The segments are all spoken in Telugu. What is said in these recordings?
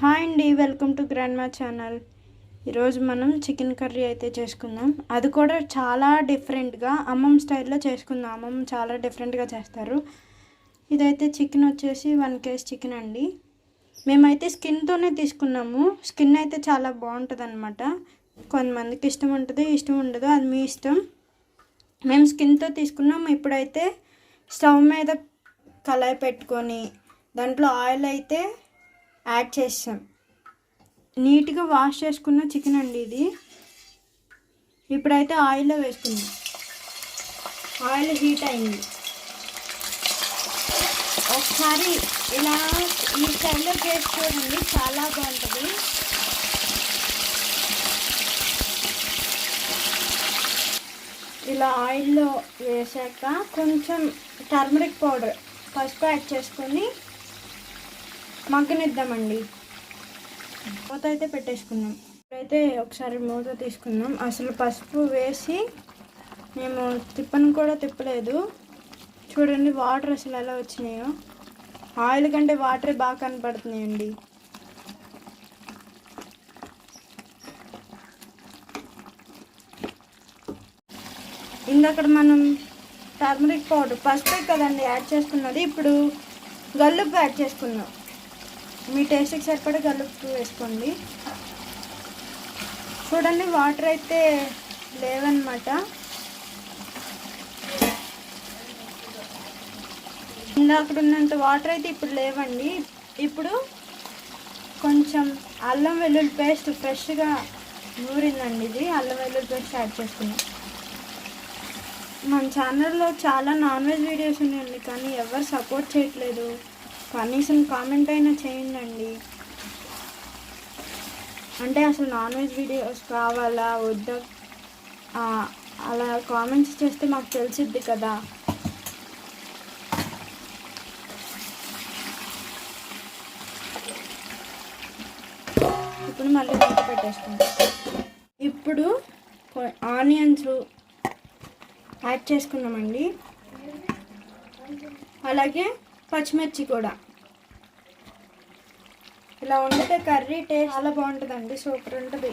హాయ్ అండి వెల్కమ్ టు గ్రాండ్ మా ఛానల్. ఈరోజు మనం చికెన్ కర్రీ అయితే చేసుకుందాం. అది కూడా చాలా డిఫరెంట్గా అమ్మమ్మ స్టైల్లో చేసుకుందాం. అమ్మమ్మ చాలా డిఫరెంట్గా చేస్తారు. ఇదైతే చికెన్ వచ్చేసి వన్ కేజీ చికెన్ అండి. మేమైతే స్కిన్తోనే తీసుకున్నాము. స్కిన్ అయితే చాలా బాగుంటుంది అనమాట కొంతమందికి ఇష్టం ఉంటుంది ఇష్టం ఉండదు అది మీ ఇష్టం. మేము స్కిన్తో తీసుకున్నాం ఇప్పుడైతే స్టవ్ మీద కళాయి పెట్టుకొని దాంట్లో ఆయిల్ అయితే యాడ్ చేస్తాం. నీట్గా వాష్ చేసుకున్న చికెన్ అండి ఇది. ఇప్పుడైతే ఆయిల్లో వేసుకుందాం. ఆయిల్ హీట్ అయింది. ఒకసారి ఇలా ఈ స్టైల్లో చేసి చూడండి చాలా బాగుంటుంది. ఇలా ఆయిల్లో వేసాక కొంచెం టర్మరిక్ పౌడర్ పసుపు యాడ్ చేసుకొని మగ్గనిద్దామండి. మూత అయితే పెట్టేసుకున్నాం. ఇప్పుడైతే ఒకసారి మూత తీసుకుందాం అసలు పసుపు వేసి మేము తిప్పను కూడా తిప్పలేదు. చూడండి వాటర్ అసలు ఎలా వచ్చినాయో. ఆయిల్ కంటే వాటరే బాగా కనపడుతున్నాయండి. ఇందక్కడ మనం టర్మరిక్ పౌడర్ పసుపు కదండి యాడ్ చేసుకున్నది. ఇప్పుడు గల్లుప్పు యాడ్ చేసుకున్నాం. మీ టేస్ట్కి సరిపడా కలుపుతూ వేసుకోండి. చూడండి వాటర్ అయితే లేవన్నమాట. ఇందాక ఉన్నంత వాటర్ అయితే ఇప్పుడు లేవండి. ఇప్పుడు కొంచెం అల్లం వెల్లుల్లి పేస్ట్ ఫ్రెష్గా నూరిందండి ఇది. అల్లం వెల్లుల్లి పేస్ట్ యాడ్ చేసుకున్నాం. మన ఛానల్లో చాలా నాన్ వెజ్ వీడియోస్ ఉన్నాయండి కానీ ఎవరు సపోర్ట్ చేయట్లేదు. కనీసం కామెంట్ అయినా చేయండి అంటే అసలు నాన్ వెజ్ వీడియోస్ కావాలా వద్దా? అలా కామెంట్స్ చేస్తే మాకు తెలిసిద్ది కదా. ఇప్పుడు మళ్ళీ మూత పెట్టేసుకుంటాం ఇప్పుడు ఆనియన్స్ యాడ్ చేసుకున్నామండి. అలాగే పచ్చిమిర్చి కూడా. ఇలా వండితే కర్రీ టేస్ట్ చాలా బాగుంటుందండి సూపర్ ఉంటుంది.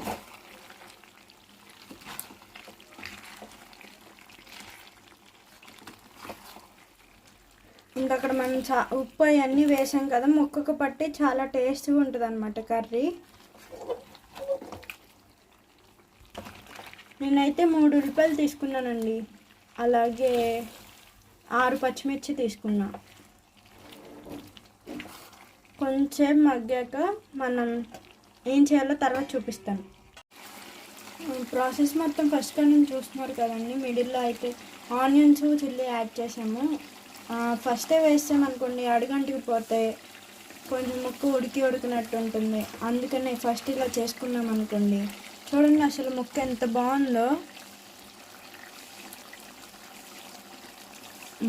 ఇంకక్కడ మనం చా ఉప్పు అవన్నీ వేసాం కదా ముక్కకు పట్టి చాలా టేస్ట్గా ఉంటుంది అనమాట కర్రీ. నేనైతే మూడు ఉల్లిపాయలు తీసుకున్నానండి. అలాగే ఆరు పచ్చిమిర్చి తీసుకున్నాను కొంచెం మగ్గాక మనం ఏం చేయాలో తర్వాత చూపిస్తాను. ప్రాసెస్ మొత్తం ఫస్ట్ నుంచి చూస్తున్నారు కదండి. మిడిల్లో అయితే ఆనియన్స్ చిల్లీ యాడ్ చేసాము ఫస్టే వేస్తామనుకోండి అడుగంటికి పోతే కొంచెం ముక్క ఉడికి ఉడికినట్టు ఉంటుంది. అందుకనే ఫస్ట్ ఇలా చేసుకున్నాం అనుకోండి. చూడండి అసలు ముక్క ఎంత బాగుందో.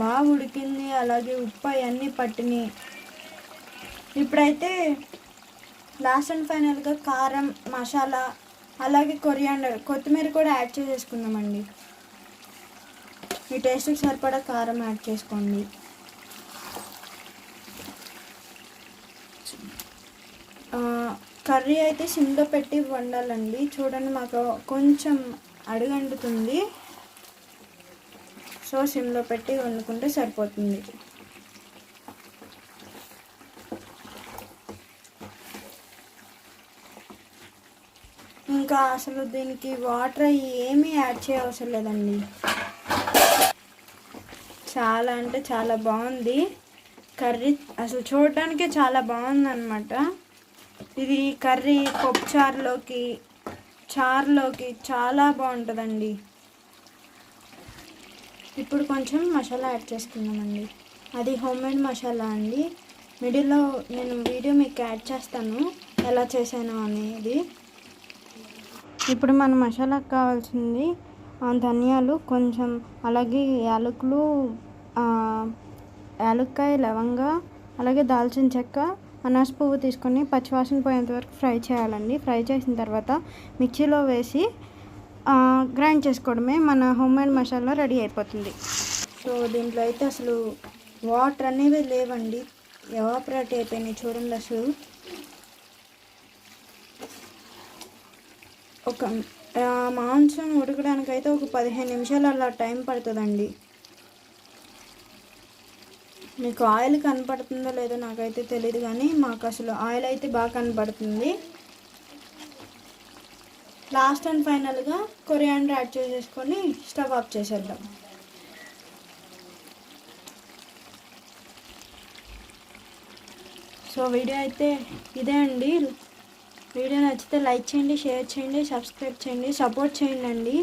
బాగా ఉడికింది అలాగే ఉప్పు అవన్నీ పట్టినాయి ఇప్పుడైతే లాస్ట్ అండ్ ఫైనల్గా కారం మసాలా అలాగే కొరియాండర్ కొత్తిమీర కూడా యాడ్ చేసేసుకుందామండి. మీ టేస్ట్కి సరిపడా కారం యాడ్ చేసుకోండి. కర్రీ అయితే సిమ్లో పెట్టి వండాలండి. చూడండి మాకు కొంచెం అడుగంటుతుంది. సో సిమ్లో పెట్టి వండుకుంటే సరిపోతుంది. ఇంకా అసలు దీనికి వాటర్ ఏమీ యాడ్ చేయవసరం లేదండి. చాలా అంటే చాలా బాగుంది. కర్రీ అసలు చూడటానికే చాలా బాగుంది అనమాట ఇది కర్రీ పప్పు చారులోకి చారులోకి చాలా బాగుంటుందండి. ఇప్పుడు కొంచెం మసాలా యాడ్ చేసుకుందామండి. అది హోమ్ మేడ్ మసాలా అండి. మిడిల్లో నేను వీడియో మీకు యాడ్ చేస్తాను. ఎలా చేశాను అనేది. ఇప్పుడు మన మసాలాకు కావాల్సింది ధనియాలు కొంచెం అలాగే యాలకులు యాలక్కాయ లవంగ అలాగే దాల్చిన చెక్క అనాస పువ్వు తీసుకొని పచ్చివాసన పోయేంత వరకు ఫ్రై చేయాలండి. ఫ్రై చేసిన తర్వాత మిక్సీలో వేసి గ్రైండ్ చేసుకోవడమే మన హోమ్ మేడ్ మసాలా రెడీ అయిపోతుంది. సో దీంట్లో అయితే అసలు వాటర్ అనేవి లేవండి. ఎవాపరేట్ అయిపోయినాయి చూడండి అసలు. ఒక మాంసం ఉడకడానికి అయితే ఒక పదిహేను నిమిషాలు అలా టైం పడుతుందండి. మీకు ఆయిల్ కనపడుతుందో లేదో నాకైతే తెలియదు కానీ మాకు అసలు ఆయిల్ అయితే బాగా కనపడుతుంది. లాస్ట్ అండ్ ఫైనల్గా కొరియాండర్ యాడ్ చేసేసుకొని స్టవ్ ఆఫ్ చేసేద్దాం. సో వీడియో అయితే ఇదే అండి. వీడియో నచ్చితే లైక్ చేయండి షేర్ చేయండి సబ్స్క్రైబ్ చేయండి సపోర్ట్ చేయండి అండి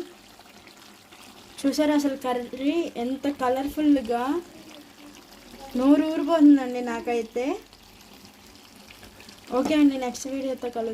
చూసారా అసలు కర్రీ ఎంత కలర్ఫుల్గా నూరు ఊరిపోతుందండి నాకైతే. ఓకే అండి నెక్స్ట్ వీడియోతో కలుద్దాం.